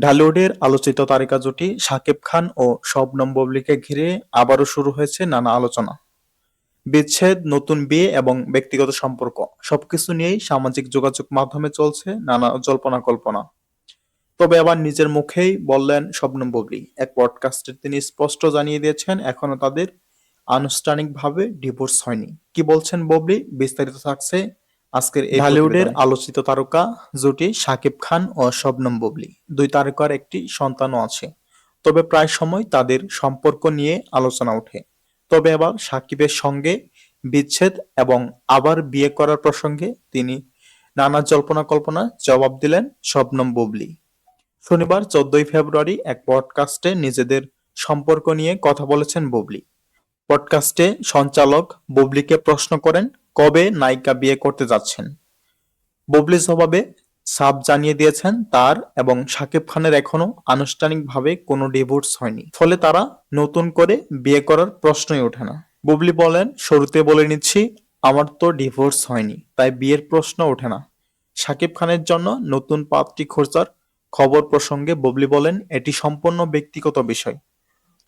ঢালিউডের আলোচিত তারকা জুটি শাকিব খান ও শবনম বুবলীকে ঘিরে আবারও শুরু হয়েছে নানা আলোচনা। বিচ্ছেদ, নতুন বিয়ে এবং ব্যক্তিগত সম্পর্ক সবকিছু নিয়েই সামাজিক যোগাযোগ মাধ্যমে চলছে নানা জল্পনা কল্পনা। তবে আবার নিজের মুখেই বললেন শবনম বুবলী। এক পডকাস্টে তিনি স্পষ্ট জানিয়ে দিয়েছেন, এখনও তাদের আনুষ্ঠানিকভাবে ডিভোর্স হয়নি। কি বলছেন ববলি? বিস্তারিত থাকছে আজকের এই ঢালিউডের আলোচিত তারকা জুটি শাকিব খান ও শবনম বুবলী। দুই তারকার একটি সন্তানও আছে। তবে প্রায় সময় তাদের সম্পর্ক নিয়ে আলোচনা ওঠে। তবে আবার সাকিবের সঙ্গে বিচ্ছেদ এবং আবার বিয়ে করার প্রসঙ্গে তিনি নানা জল্পনা কল্পনা জবাব দিলেন শবনম বুবলী। শনিবার চোদ্দই ফেব্রুয়ারি এক পডকাস্টে নিজেদের সম্পর্ক নিয়ে কথা বলেছেন বুবলী। পডকাস্টে সঞ্চালক বুবলীকে প্রশ্ন করেন কবে নায়িকা বিয়ে করতে যাচ্ছেন? ববলি জবাবে সাফ জানিয়ে দিয়েছেন তার এবং শাকিব খানের এখনও আনুষ্ঠানিকভাবে কোনো ডিভোর্স হয়নি। ফলে তারা নতুন করে বিয়ে করার প্রশ্নই ওঠে না। বুবলি বলেন, শুরুতে বলে নিচ্ছি, আমার তো ডিভোর্স হয়নি, তাই বিয়ের প্রশ্ন ওঠে না। শাকিব খানের জন্য নতুন পাত্রী খোঁজার খবর প্রসঙ্গে বুবলি বলেন, এটি সম্পূর্ণ ব্যক্তিগত বিষয়।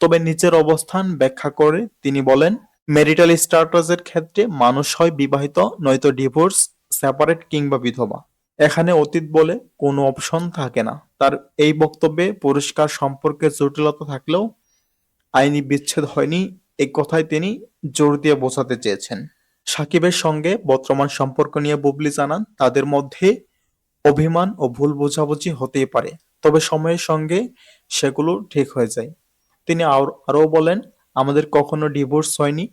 তবে নিচের অবস্থান ব্যাখ্যা করে তিনি বলেন মেরিটাল স্ট্যাটাসের ক্ষেত্রে মানুষ হয় বিবাহিত, নয়তো ডিভোর্স সেপারেট কিংবা বিধবা। এখানে অতীত বলে কোনো অপশন থাকে না। তার এই বক্তব্যে পুরস্কার সম্পর্কে জটিলতা থাকলেও আইনি বিচ্ছেদ হয়নি। এই কথাই তিনি জোর দিয়ে বোঝাতে চেয়েছেন। সাকিবের সঙ্গে বর্তমান সম্পর্ক নিয়ে বুবলি জানান, তাদের মধ্যে অভিমান ও ভুল বোঝাবুঝি হতেই পারে। তবে সময়ের সঙ্গে সেগুলো ঠিক হয়ে যায়। তিনি আরও বলেন আমাদের কখনো ডিভোর্স হয়নি।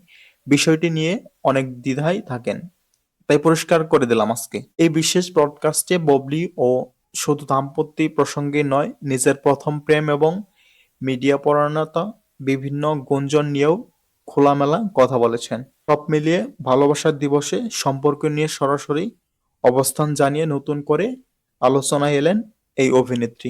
বিষয়টি নিয়ে অনেক দ্বিধায় থাকেন। তাই পরিষ্কার করে দিলাম আজকে। এই বিশেষ ব্রডকাস্টে ববলি ও শুধু দাম্পত্য প্রসঙ্গে নয়, নিজের প্রথম প্রেম এবং মিডিয়া পরায়ণতা, বিভিন্ন গুঞ্জন নিয়েও খোলামেলা কথা বলেছেন। সব মিলিয়ে ভালোবাসার দিবসে সম্পর্ক নিয়ে সরাসরি অবস্থান জানিয়ে নতুন করে আলোচনায় এলেন এই অভিনেত্রী।